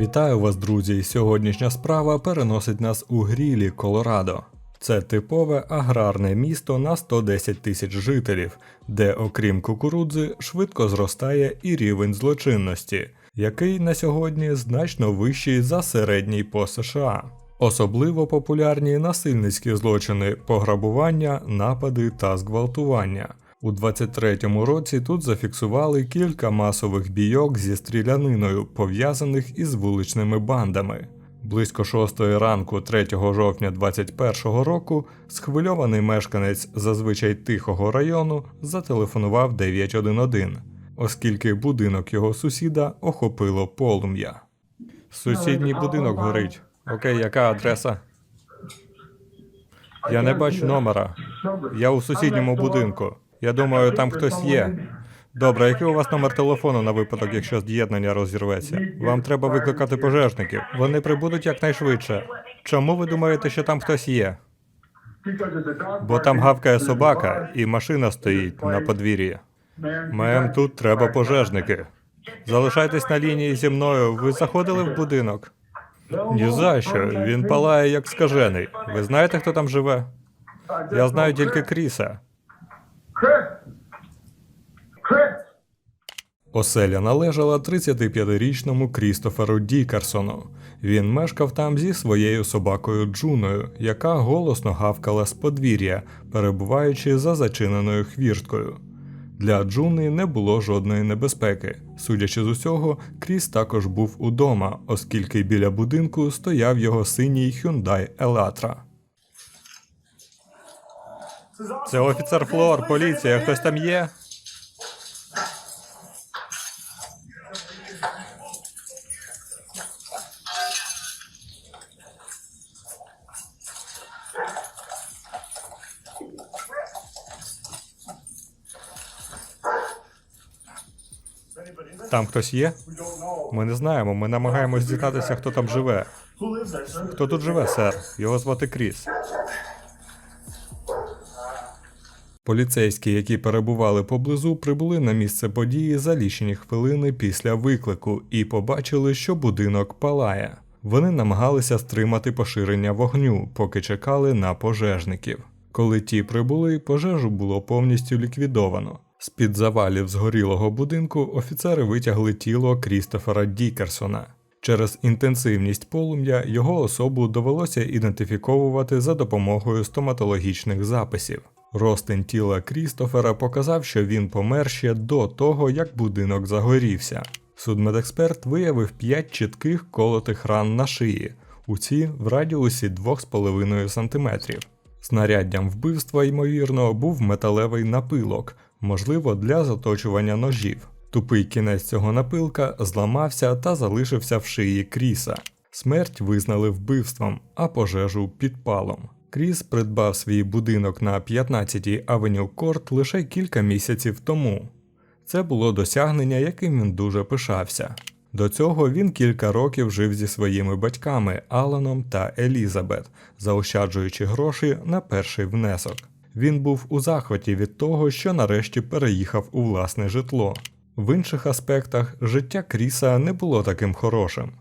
Вітаю вас, друзі! Сьогоднішня справа переносить нас у Грілі, Колорадо. Це типове аграрне місто на 110 тисяч жителів, де, окрім кукурудзи, швидко зростає і рівень злочинності, який на сьогодні значно вищий за середній по США. Особливо популярні насильницькі злочини, пограбування, напади та зґвалтування. У 23-му році тут зафіксували кілька масових бійок зі стріляниною, пов'язаних із вуличними бандами. Близько 6 ранку 3 жовтня 21 року схвильований мешканець зазвичай тихого району зателефонував 911, оскільки будинок його сусіда охопило полум'я. Сусідній будинок горить. Окей, яка адреса? Я не бачу номера. Я у сусідньому будинку. Я думаю, там хтось є. Добре, який у вас номер телефону на випадок, якщо з'єднання розірветься? Вам треба викликати пожежників. Вони прибудуть якнайшвидше. Чому ви думаєте, що там хтось є? Бо там гавкає собака і машина стоїть на подвір'ї. Мем, тут треба пожежники. Залишайтесь на лінії зі мною. Ви заходили в будинок? Ні за що. Він палає як скажений. Ви знаєте, хто там живе? Я знаю тільки Кріса. Оселя належала 35-річному Крістоферу Дікарсону. Він мешкав там зі своєю собакою Джуною, яка голосно гавкала з подвір'я, перебуваючи за зачиненою хвірткою. Для Джуни не було жодної небезпеки. Судячи з усього, Кріс також був удома, оскільки біля будинку стояв його синій Hyundai Elantra. Це офіцер Флор, поліція. Хтось там є? Там хтось є? Ми не знаємо. Ми намагаємось дізнатися, хто там живе. Хто тут живе, сер? Його звати Кріс. Поліцейські, які перебували поблизу, прибули на місце події за лічені хвилини після виклику і побачили, що будинок палає. Вони намагалися стримати поширення вогню, поки чекали на пожежників. Коли ті прибули, пожежу було повністю ліквідовано. З-під завалів згорілого будинку офіцери витягли тіло Крістофера Дікерсона. Через інтенсивність полум'я його особу довелося ідентифіковувати за допомогою стоматологічних записів. Ростин тіла Крістофера показав, що він помер ще до того, як будинок загорівся. Судмедексперт виявив 5 чітких колотих ран на шиї, усі в радіусі 2,5 см. Знаряддям вбивства, ймовірно, був металевий напилок, можливо, для заточування ножів. Тупий кінець цього напилка зламався та залишився в шиї Кріса. Смерть визнали вбивством, а пожежу підпалом. Кріс придбав свій будинок на 15-й Авеню Корт лише кілька місяців тому. Це було досягнення, яким він дуже пишався. До цього він кілька років жив зі своїми батьками Аланом та Елізабет, заощаджуючи гроші на перший внесок. Він був у захваті від того, що нарешті переїхав у власне житло. В інших аспектах життя Кріса не було таким хорошим.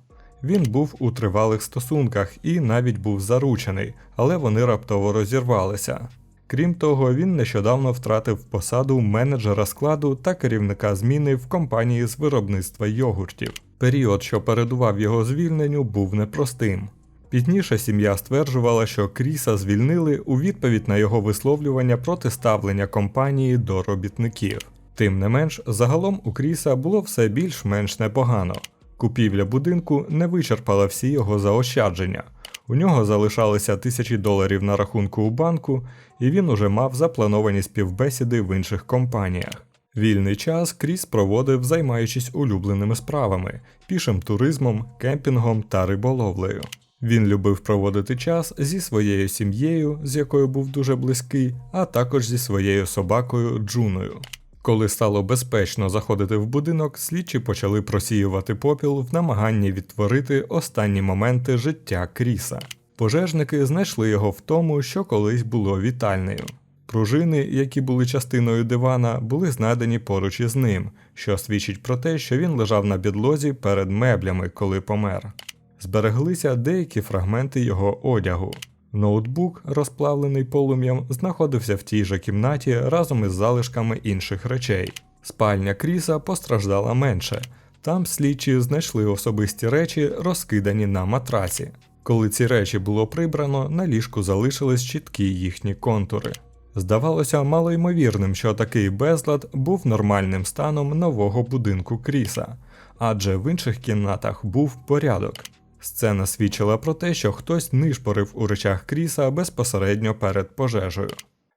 Він був у тривалих стосунках і навіть був заручений, але вони раптово розірвалися. Крім того, він нещодавно втратив посаду менеджера складу та керівника зміни в компанії з виробництва йогуртів. Період, що передував його звільненню, був непростим. Пізніше сім'я стверджувала, що Кріса звільнили у відповідь на його висловлювання проти ставлення компанії до робітників. Тим не менш, загалом у Кріса було все більш-менш непогано. Купівля будинку не вичерпала всі його заощадження. У нього залишалися тисячі доларів на рахунку у банку, і він уже мав заплановані співбесіди в інших компаніях. Вільний час Кріс проводив, займаючись улюбленими справами, пішим туризмом, кемпінгом та риболовлею. Він любив проводити час зі своєю сім'єю, з якою був дуже близький, а також зі своєю собакою Джуною. Коли стало безпечно заходити в будинок, слідчі почали просіювати попіл в намаганні відтворити останні моменти життя Кріса. Пожежники знайшли його в тому, що колись було вітальнею. Пружини, які були частиною дивана, були знайдені поруч із ним, що свідчить про те, що він лежав на підлозі перед меблями, коли помер. Збереглися деякі фрагменти його одягу. Ноутбук, розплавлений полум'ям, знаходився в тій же кімнаті разом із залишками інших речей. Спальня Кріса постраждала менше. Там слідчі знайшли особисті речі, розкидані на матраці. Коли ці речі було прибрано, на ліжку залишились чіткі їхні контури. Здавалося малоймовірним, що такий безлад був нормальним станом нового будинку Кріса, адже в інших кімнатах був порядок. Сцена свідчила про те, що хтось нишпорив у речах Кріса безпосередньо перед пожежею.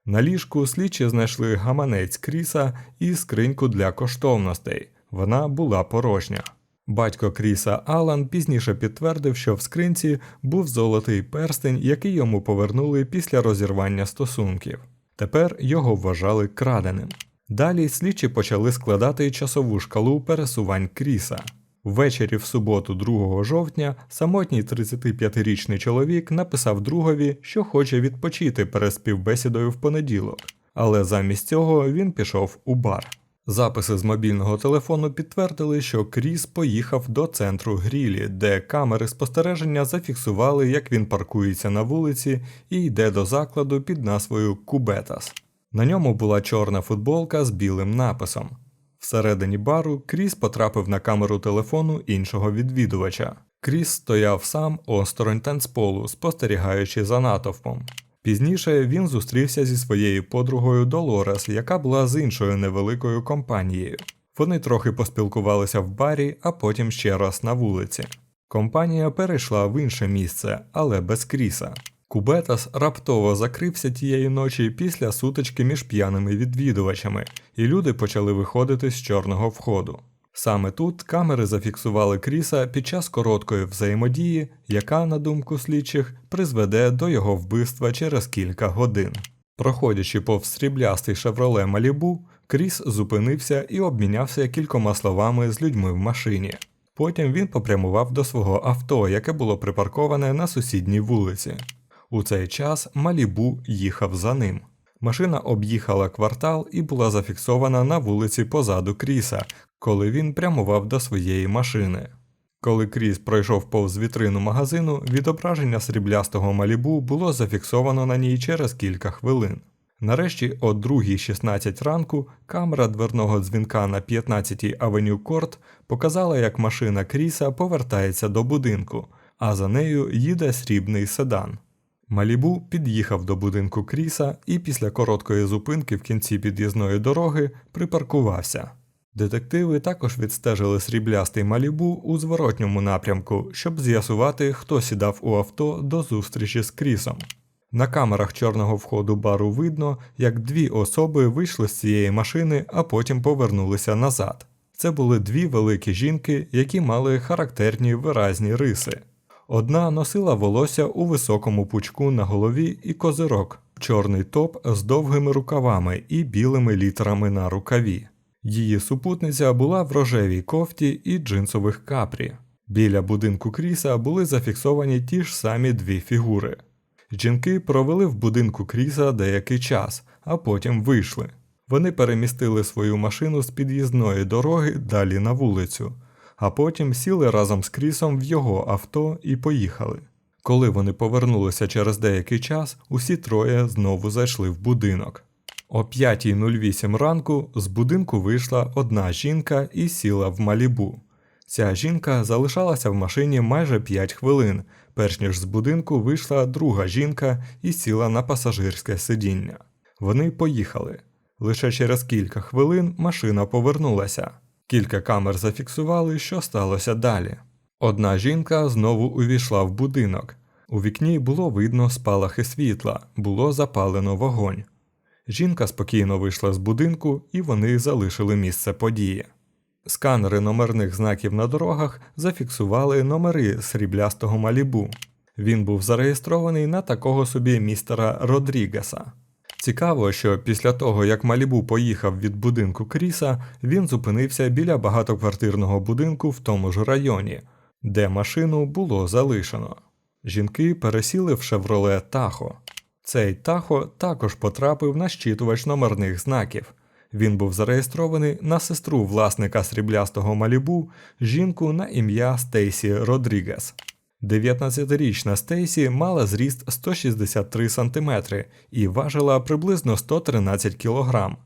На ліжку слідчі знайшли гаманець Кріса і скриньку для коштовностей. Вона була порожня. Батько Кріса Алан пізніше підтвердив, що в скринці був золотий перстень, який йому повернули після розірвання стосунків. Тепер його вважали краденим. Далі слідчі почали складати часову шкалу пересувань Кріса. Ввечері в суботу, 2 жовтня, самотній 35-річний чоловік написав другові, що хоче відпочити перед співбесідою в понеділок, але замість цього він пішов у бар. Записи з мобільного телефону підтвердили, що Кріс поїхав до центру Грілі, де камери спостереження зафіксували, як він паркується на вулиці і йде до закладу під назвою Кубетас. На ньому була чорна футболка з білим написом. Всередині бару Кріс потрапив на камеру телефону іншого відвідувача. Кріс стояв сам осторонь танцполу, спостерігаючи за натовпом. Пізніше він зустрівся зі своєю подругою Долорес, яка була з іншою невеликою компанією. Вони трохи поспілкувалися в барі, а потім ще раз на вулиці. Компанія перейшла в інше місце, але без Кріса. Кубетас раптово закрився тієї ночі після сутички між п'яними відвідувачами, і люди почали виходити з чорного входу. Саме тут камери зафіксували Кріса під час короткої взаємодії, яка, на думку слідчих, призведе до його вбивства через кілька годин. Проходячи повз сріблястий шевроле Малібу, Кріс зупинився і обмінявся кількома словами з людьми в машині. Потім він попрямував до свого авто, яке було припарковане на сусідній вулиці. У цей час Малібу їхав за ним. Машина об'їхала квартал і була зафіксована на вулиці позаду Кріса, коли він прямував до своєї машини. Коли Кріс пройшов повз вітрину магазину, відображення сріблястого Малібу було зафіксовано на ній через кілька хвилин. Нарешті, о 2.16 ранку, камера дверного дзвінка на 15-й авеню Корт показала, як машина Кріса повертається до будинку, а за нею їде срібний седан. Малібу під'їхав до будинку Кріса і після короткої зупинки в кінці під'їзної дороги припаркувався. Детективи також відстежили сріблястий Малібу у зворотньому напрямку, щоб з'ясувати, хто сідав у авто до зустрічі з Крісом. На камерах чорного входу бару видно, як дві особи вийшли з цієї машини, а потім повернулися назад. Це були дві великі жінки, які мали характерні виразні риси. Одна носила волосся у високому пучку на голові і козирок, чорний топ з довгими рукавами і білими літерами на рукаві. Її супутниця була в рожевій кофті і джинсових капрі. Біля будинку Кріса були зафіксовані ті ж самі дві фігури. Жінки провели в будинку Кріса деякий час, а потім вийшли. Вони перемістили свою машину з під'їзної дороги далі на вулицю, а потім сіли разом з Крісом в його авто і поїхали. Коли вони повернулися через деякий час, усі троє знову зайшли в будинок. О 5.08 ранку з будинку вийшла одна жінка і сіла в Малібу. Ця жінка залишалася в машині майже 5 хвилин, перш ніж з будинку вийшла друга жінка і сіла на пасажирське сидіння. Вони поїхали. Лише через кілька хвилин машина повернулася. Кілька камер зафіксували, що сталося далі. Одна жінка знову увійшла в будинок. У вікні було видно спалахи світла, було запалено вогонь. Жінка спокійно вийшла з будинку, і вони залишили місце події. Сканери номерних знаків на дорогах зафіксували номери сріблястого Малібу. Він був зареєстрований на такого собі містера Родрігеса. Цікаво, що після того, як Малібу поїхав від будинку Кріса, він зупинився біля багатоквартирного будинку в тому ж районі, де машину було залишено. Жінки пересіли в шевроле Тахо. Цей Тахо також потрапив на щитувач номерних знаків. Він був зареєстрований на сестру власника сріблястого Малібу, жінку на ім'я Стейсі Родрігес. 19-річна Стейсі мала зріст 163 см і важила приблизно 113 кг.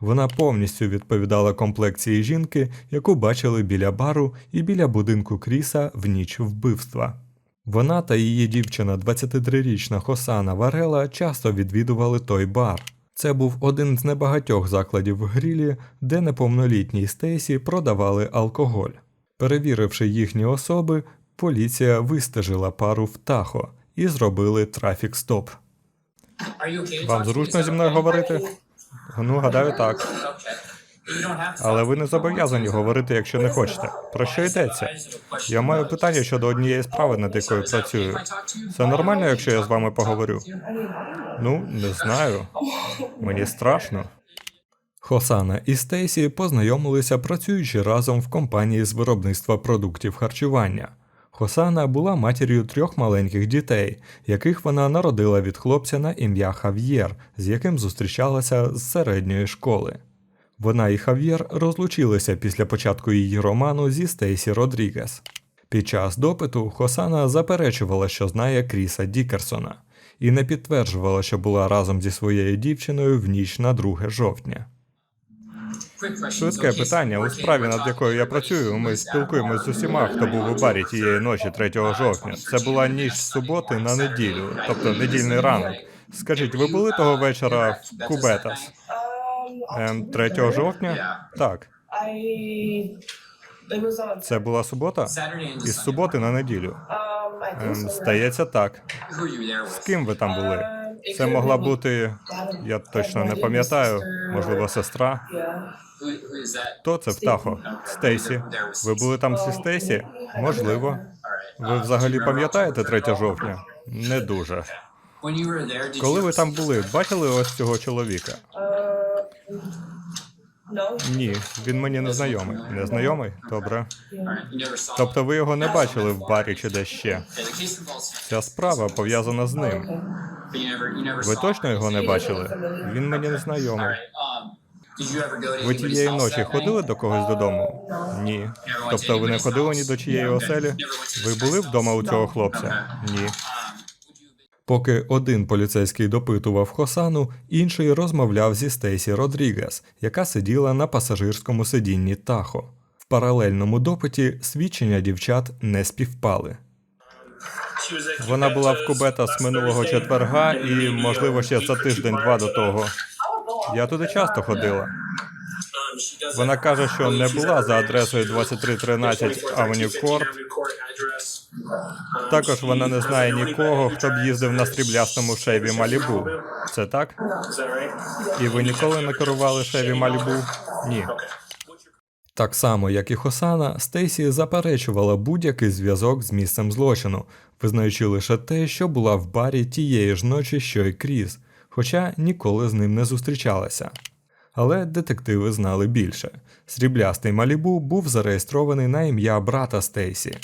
Вона повністю відповідала комплекції жінки, яку бачили біля бару і біля будинку Кріса в ніч вбивства. Вона та її дівчина, 23-річна Хосана Варела, часто відвідували той бар. Це був один з небагатьох закладів в грілі, де неповнолітній Стейсі продавали алкоголь. Перевіривши їхні особи, поліція вистежила пару в Тахо і зробили трафік стоп. Вам зручно зі мною говорити? Ну, гадаю, так. Але ви не зобов'язані говорити, якщо не хочете. Про що йдеться? Я маю питання щодо однієї справи, над якою працюю. Це нормально, якщо я з вами поговорю? Ну, не знаю. Мені страшно. Хосана і Стейсі познайомилися працюючи разом в компанії з виробництва продуктів харчування. Хосана була матір'ю трьох маленьких дітей, яких вона народила від хлопця на ім'я Хав'єр, з яким зустрічалася з середньої школи. Вона і Хав'єр розлучилися після початку її роману зі Стейсі Родрігес. Під час допиту Хосана заперечувала, що знає Кріса Дікерсона, і не підтверджувала, що була разом зі своєю дівчиною в ніч на 2 жовтня. Швидке питання. У справі, над якою я працюю, ми спілкуємося з усіма, хто був у барі тієї ночі, 3 жовтня. Це була ніч з суботи на неділю, тобто недільний ранок. Скажіть, ви були того вечора в Кубетас? Ем, 3 жовтня? Так. Це була субота? Із суботи на неділю. Ем, здається, так. З ким ви там були? Це могла бути. Я точно не пам'ятаю. Можливо, сестра. Хто це в Тахо? Стейсі. Ви були там зі Стейсі? Можливо. Ви взагалі пам'ятаєте 3 жовтня? Не дуже. Коли ви там були, бачили ось цього чоловіка? Ні, він мені не знайомий. Не знайомий? Добре. Тобто ви його не бачили в барі чи де ще? Ця справа пов'язана з ним. Ви точно його не бачили? Він мені не знайомий. Ви тієї ночі ходили до когось додому? Ні. Тобто ви не ходили ні до чиєї оселі? Ви були вдома у цього хлопця? Ні. Поки один поліцейський допитував Хосану, інший розмовляв зі Стейсі Родрігес, яка сиділа на пасажирському сидінні Тахо. В паралельному допиті свідчення дівчат не співпали. Вона була в Кубета з минулого четверга і, можливо, ще за тиждень-два до того. Я туди часто ходила. Вона каже, що не була за адресою 2313 Avenue Court. Також вона не знає нікого, хто б їздив на стріблястому шеві Малібу. Це так? І ви ніколи не керували шеві Малібу? Ні. Так само, як і Хосана, Стейсі заперечувала будь-який зв'язок з місцем злочину, визнаючи лише те, що була в барі тієї ж ночі, що й Кріс, хоча ніколи з ним не зустрічалася. Але детективи знали більше. Сріблястий Малібу був зареєстрований на ім'я брата Стейсі.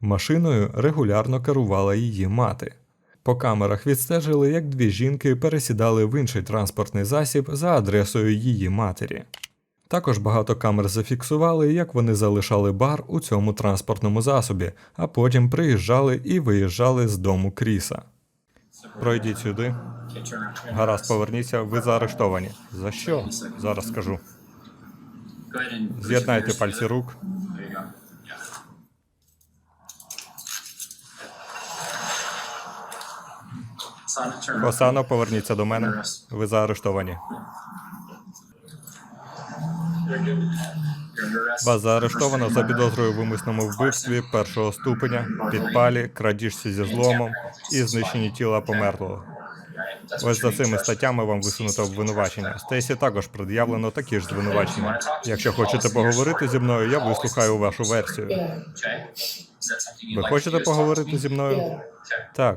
Машиною регулярно керувала її мати. По камерах відстежили, як дві жінки пересідали в інший транспортний засіб за адресою її матері. Також багато камер зафіксували, як вони залишали бар у цьому транспортному засобі, а потім приїжджали і виїжджали з дому Кріса. Пройдіть сюди. Гаразд, поверніться, ви заарештовані. За що? Зараз скажу. З'єднайте пальці рук. Осано, поверніться до мене. Ви заарештовані. Вас заарештовано за підозрою в умисному вбивстві першого ступеня, підпалі, крадіжці зі зломом і знищенні тіла померлого. Ось за цими статтями вам висунуто обвинувачення. Стейсі також пред'явлено такі ж звинувачення. Якщо хочете поговорити зі мною, я вислухаю вашу версію. Ви хочете поговорити зі мною? Так,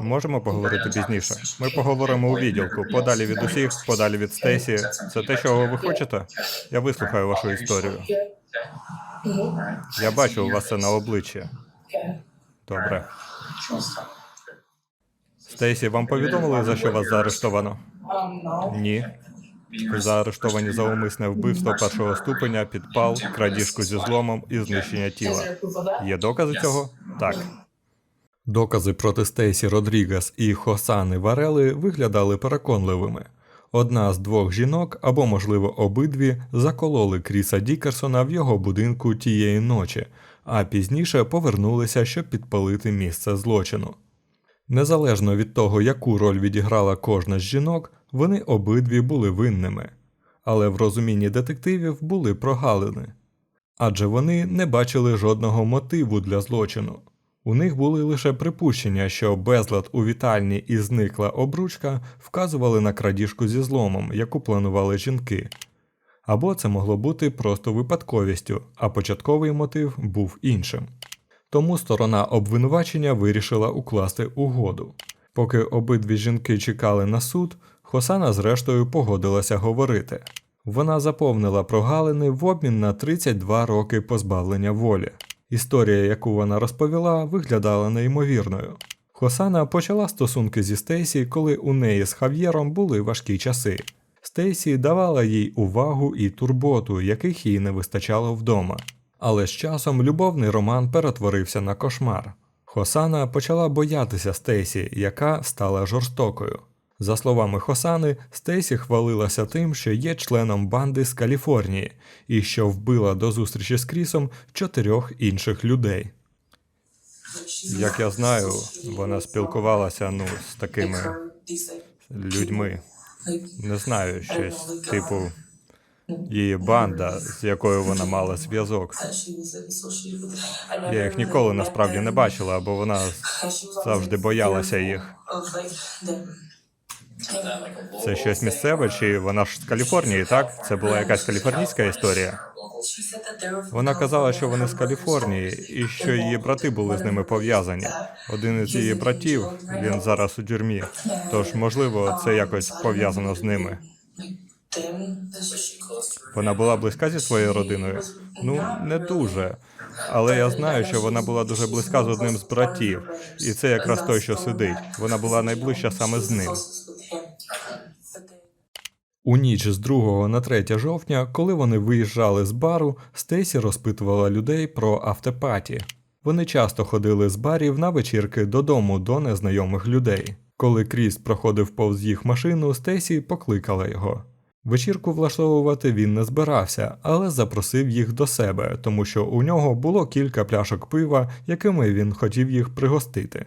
можемо поговорити пізніше. Ми поговоримо у відділку, подалі від усіх, подалі від Стейсі. Це те, чого ви хочете? Я вислухаю вашу історію. Я бачу у вас це на обличчі. Добре. Стейсі, вам повідомили, за що вас заарештовано? Ні. Заарештовані за умисне вбивство першого ступеня, підпал, крадіжку зі зломом і знищення тіла. Є докази цього? Так. Докази проти Стейсі Родрігес і Хосани Варели виглядали переконливими. Одна з двох жінок, або, можливо, обидві, закололи Кріса Дікерсона в його будинку тієї ночі, а пізніше повернулися, щоб підпалити місце злочину. Незалежно від того, яку роль відіграла кожна з жінок, вони обидві були винними. Але в розумінні детективів були прогалини. Адже вони не бачили жодного мотиву для злочину. У них були лише припущення, що безлад у вітальні і зникла обручка вказували на крадіжку зі зломом, яку планували жінки. Або це могло бути просто випадковістю, а початковий мотив був іншим. Тому сторона обвинувачення вирішила укласти угоду. Поки обидві жінки чекали на суд, Хосана зрештою погодилася говорити. Вона заповнила прогалини в обмін на 32 роки позбавлення волі. Історія, яку вона розповіла, виглядала неймовірною. Хосана почала стосунки зі Стейсі, коли у неї з Хав'єром були важкі часи. Стейсі давала їй увагу і турботу, яких їй не вистачало вдома. Але з часом любовний роман перетворився на кошмар. Хосана почала боятися Стейсі, яка стала жорстокою. За словами Хосани, Стейсі хвалилася тим, що є членом банди з Каліфорнії і що вбила до зустрічі з Крісом чотирьох інших людей. Як я знаю, вона спілкувалася ну з такими людьми. Не знаю, щось типу її банда, з якою вона мала зв'язок. Я їх ніколи насправді не бачила, бо вона завжди боялася їх. Це щось місцеве, чи вона ж з Каліфорнії, так? Це була якась каліфорнійська історія. Вона казала, що вони з Каліфорнії, і що її брати були з ними пов'язані. Один із її братів, він зараз у тюрмі. Тож, можливо, це якось пов'язано з ними. Вона була близька зі своєю родиною? Ну, не дуже. Але я знаю, що вона була дуже близька з одним з братів, і це якраз той, що сидить. Вона була найближча саме з ним. У ніч з 2 на 3 жовтня, коли вони виїжджали з бару, Стейсі розпитувала людей про автопаті. Вони часто ходили з барів на вечірки додому до незнайомих людей. Коли Кріс проходив повз їх машину, Стейсі покликала його. Вечірку влаштовувати він не збирався, але запросив їх до себе, тому що у нього було кілька пляшок пива, якими він хотів їх пригостити.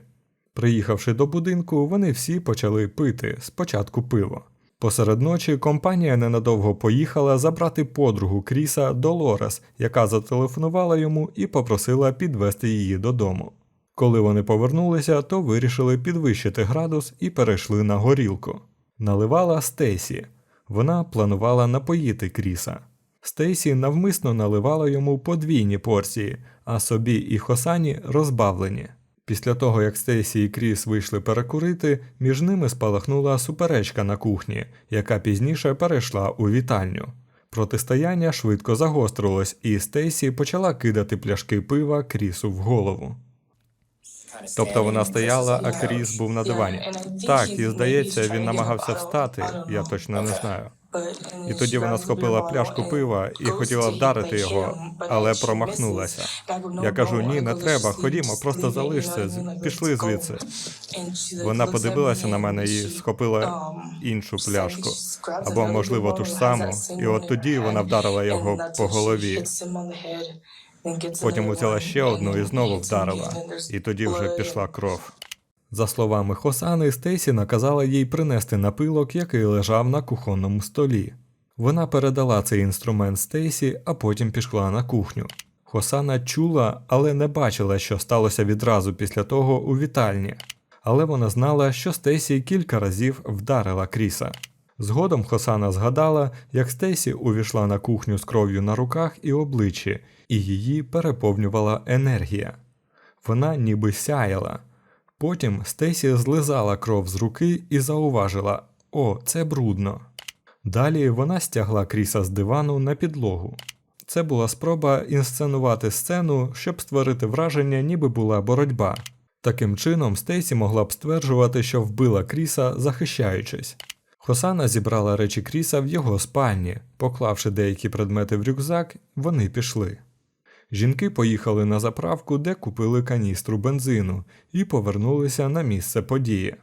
Приїхавши до будинку, вони всі почали пити спочатку пиво. Посеред ночі компанія ненадовго поїхала забрати подругу Кріса Долорес, яка зателефонувала йому і попросила підвести її додому. Коли вони повернулися, то вирішили підвищити градус і перейшли на горілку. Наливала Стейсі. Вона планувала напоїти Кріса. Стейсі навмисно наливала йому подвійні порції, а собі і Хосані розбавлені. Після того, як Стейсі і Кріс вийшли перекурити, між ними спалахнула суперечка на кухні, яка пізніше перейшла у вітальню. Протистояння швидко загострилось, і Стейсі почала кидати пляшки пива Крісу в голову. Тобто вона стояла, а Кріс був на дивані. Так, і здається, він намагався встати, я точно не знаю. І тоді вона схопила пляшку пива і хотіла вдарити його, але промахнулася. Я кажу: ні, не треба, ходімо, просто залишся, пішли звідси. Вона подивилася на мене і схопила іншу пляшку, або, можливо, ту ж саму, і от тоді вона вдарила його по голові. Потім узяла ще одну і знову вдарила, і тоді вже пішла кров. За словами Хосани, Стейсі наказала їй принести напилок, який лежав на кухонному столі. Вона передала цей інструмент Стейсі, а потім пішла на кухню. Хосана чула, але не бачила, що сталося відразу після того у вітальні. Але вона знала, що Стейсі кілька разів вдарила Кріса. Згодом Хосана згадала, як Стейсі увійшла на кухню з кров'ю на руках і обличчі, і її переповнювала енергія. Вона ніби сяяла. Потім Стейсі злизала кров з руки і зауважила: О, це брудно. Далі вона стягла Кріса з дивану на підлогу. Це була спроба інсценувати сцену, щоб створити враження, ніби була боротьба. Таким чином, Стейсі могла б стверджувати, що вбила Кріса, захищаючись. Хосана зібрала речі Кріса в його спальні. Поклавши деякі предмети в рюкзак, вони пішли. Жінки поїхали на заправку, де купили каністру бензину, і повернулися на місце події.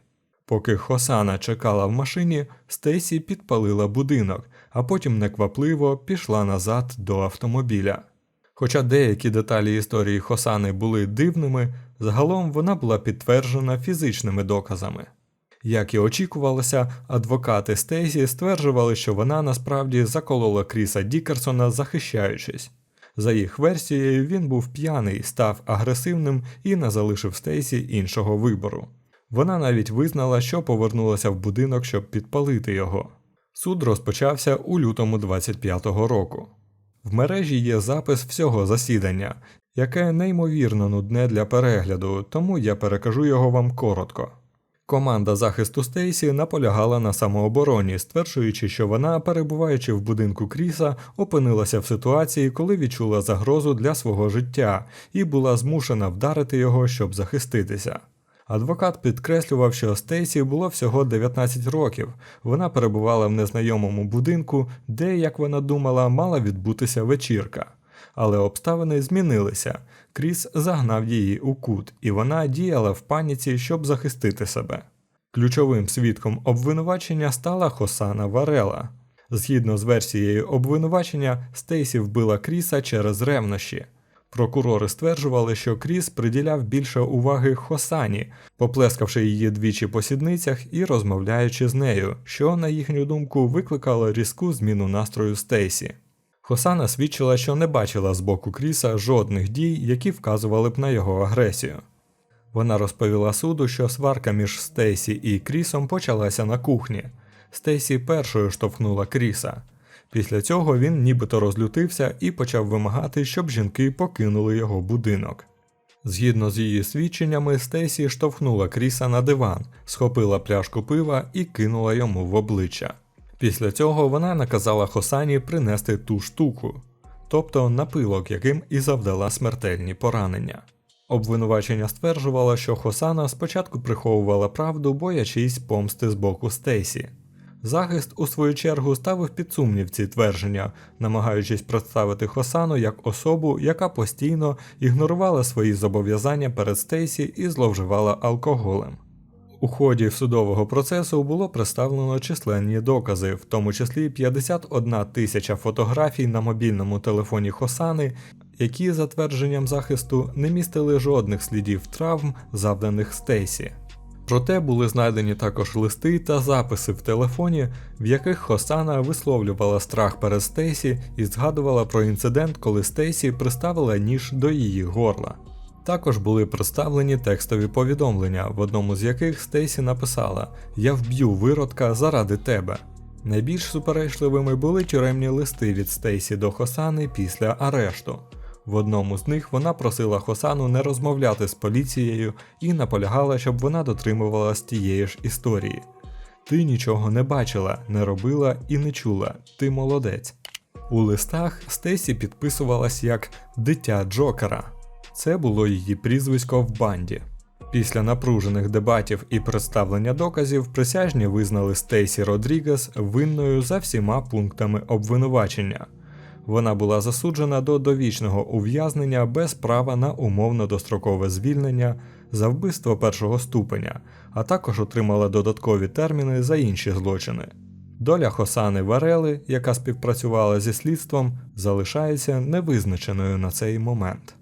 Поки Хосана чекала в машині, Стейсі підпалила будинок, а потім неквапливо пішла назад до автомобіля. Хоча деякі деталі історії Хосани були дивними, загалом вона була підтверджена фізичними доказами. Як і очікувалося, адвокати Стейсі стверджували, що вона насправді заколола Кріса Дікерсона, захищаючись. За їх версією, він був п'яний, став агресивним і не залишив Стейсі іншого вибору. Вона навіть визнала, що повернулася в будинок, щоб підпалити його. Суд розпочався у лютому 25-го року. В мережі є запис всього засідання, яке неймовірно нудне для перегляду, тому я перекажу його вам коротко. Команда захисту Стейсі наполягала на самообороні, стверджуючи, що вона, перебуваючи в будинку Кріса, опинилася в ситуації, коли відчула загрозу для свого життя і була змушена вдарити його, щоб захиститися. Адвокат підкреслював, що Стейсі було всього 19 років. Вона перебувала в незнайомому будинку, де, як вона думала, мала відбутися вечірка. Але обставини змінилися. Кріс загнав її у кут, і вона діяла в паніці, щоб захистити себе. Ключовим свідком обвинувачення стала Хосана Варела. Згідно з версією обвинувачення, Стейсі вбила Кріса через ревнощі. Прокурори стверджували, що Кріс приділяв більше уваги Хосані, поплескавши її двічі по сідницях і розмовляючи з нею, що, на їхню думку, викликало різку зміну настрою Стейсі. Хосана свідчила, що не бачила з боку Кріса жодних дій, які вказували б на його агресію. Вона розповіла суду, що сварка між Стейсі і Крісом почалася на кухні. Стейсі першою штовхнула Кріса. Після цього він нібито розлютився і почав вимагати, щоб жінки покинули його будинок. Згідно з її свідченнями, Стейсі штовхнула Кріса на диван, схопила пляшку пива і кинула йому в обличчя. Після цього вона наказала Хосані принести ту штуку, тобто напилок, яким і завдала смертельні поранення. Обвинувачення стверджувало, що Хосана спочатку приховувала правду, боячись помсти з боку Стейсі. Захист, у свою чергу, ставив під сумнів ці твердження, намагаючись представити Хосану як особу, яка постійно ігнорувала свої зобов'язання перед Стейсі і зловживала алкоголем. У ході судового процесу було представлено численні докази, в тому числі 51 тисяча фотографій на мобільному телефоні Хосани, які, за твердженням захисту, не містили жодних слідів травм, завданих Стейсі. Проте були знайдені також листи та записи в телефоні, в яких Хосана висловлювала страх перед Стейсі і згадувала про інцидент, коли Стейсі приставила ніж до її горла. Також були представлені текстові повідомлення, в одному з яких Стейсі написала Я вб'ю виродка заради тебе. Найбільш суперечливими були тюремні листи від Стейсі до Хосани після арешту. В одному з них вона просила Хосану не розмовляти з поліцією і наполягала, щоб вона дотримувалась тієї ж історії. Ти нічого не бачила, не робила і не чула. Ти молодець. У листах Стесі підписувалась як дитя Джокера. Це було її прізвисько в банді. Після напружених дебатів і представлення доказів присяжні визнали Стейсі Родрігес винною за всіма пунктами обвинувачення. Вона була засуджена до довічного ув'язнення без права на умовно дострокове звільнення за вбивство першого ступеня, а також отримала додаткові терміни за інші злочини. Доля Хосани Варели, яка співпрацювала зі слідством, залишається невизначеною на цей момент.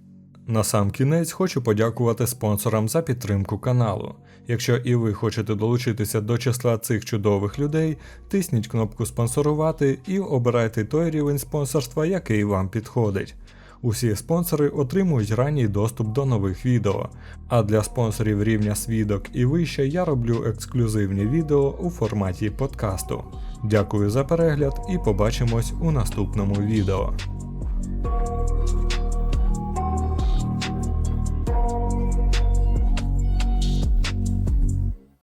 На сам кінець хочу подякувати спонсорам за підтримку каналу. Якщо і ви хочете долучитися до числа цих чудових людей, тисніть кнопку спонсорувати і обирайте той рівень спонсорства, який вам підходить. Усі спонсори отримують ранній доступ до нових відео, а для спонсорів рівня свідок і вище я роблю ексклюзивні відео у форматі подкасту. Дякую за перегляд і побачимось у наступному відео.